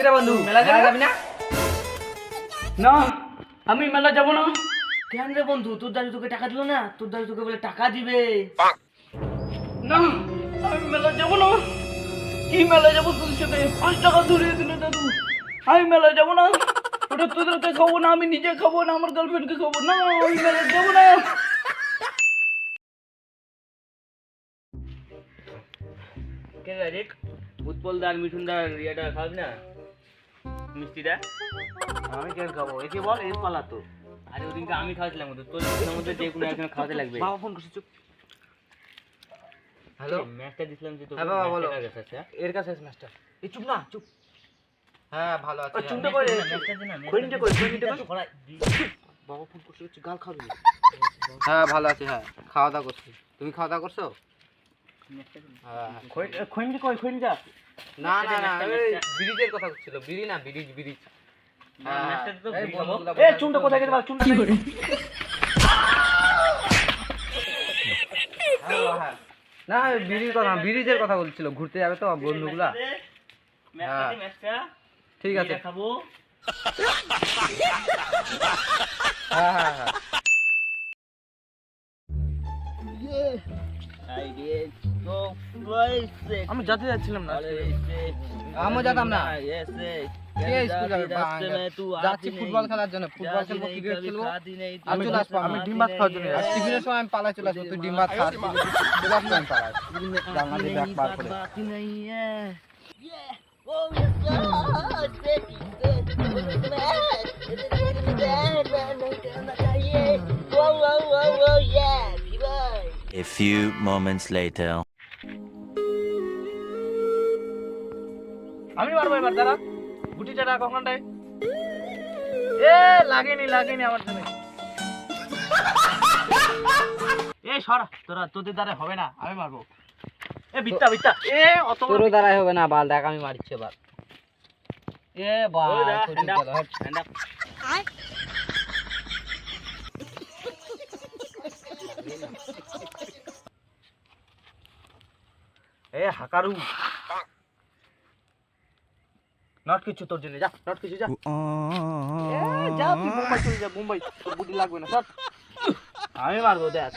কিরে বন্ধু? মেলা যাবি? না? না আমি মেলা যাব না। কেন রে বন্ধু? তোর দাদু তোকে টাকা দিল না? তোর দাদু তোকে বলে টাকা দিবে। না আমি মেলা যাব না। কি মেলা যাব তোর সাথে? পাঁচ টাকা ধরিয়ে দিল দাদু। আমি মেলা যাব না। ওটা তোদেরকে খাব না আমি নিজে খাব না আমার গার্লফ্রেন্ডকে খাব না। আমি মেলা যাব না। কে রে উৎপল দার মিঠুন দার ইয়েটা খাবি না? মিষ্টিটা? আমি কেন খাব? একে বল এর পালা তো। আরে ওদিনকে আমি খাওয়াছিলাম ওদের তোর মধ্যে যে কোনো একজন খাওয়াতে লাগবে। বাবা ফোন করছে চুপ। হ্যালো? ম্যাচটা দিছিলাম যে তোকে হ্যাঁ বাবা, বলো। ম্যাচটা কার কাছে আছে, হ্যাঁ? এর কাছে আছে এই চুপ না চুপ। হ্যাঁ ভালো আছে চুপটা করে ম্যাচটা দে না, খৈনিটা করে, করে। বাবা ফোন করছে গাল খাবি হ্যাঁ ভালো আছে হ্যাঁ। খাওয়া দাওয়া করছি। তুমি খাওয়া দাওয়া করছ? না। হ্যাঁ কই না না। ব্রিজের কথা ছিল ব্রিজ না ব্রিজ ব্রিজ। হ্যাঁ, এই চুনটা কোথায় গেছে চুনটা কই? হ্যাঁ, হ্যাঁ। না ব্রিজের কথা ব্রিজের কথা বলছিল ঘুরতে যাবে তো বন্ধুগুলা। ম্যাচটা ঠিক আছে। খাব হ্যাঁ হ্যাঁ হ্যাঁ। আমি জাতি যাচ্ছিলাম না আমি যাতাম A few moments later. আমি মারবো এবার দাঁড়া। গুটিটা রাখ ওখানটায়। এ লাগেনি লাগেনি আমার জন্য এ সরা তোরা তোদের দ্বারা হবে না আমি মারবো এ বিত্তা বিত্তা এ অত দ্বারাই হবে না বাল দেখ আমি মারছি এবার। এ বাল। এ হাকারু। নট কিছু তোর জন্য যা নট কিছু যা। যা তুই মুম্বাই চলে যা মুম্বাই তোর বুদ্ধি লাগবে না সব আমি মারবো দেখ।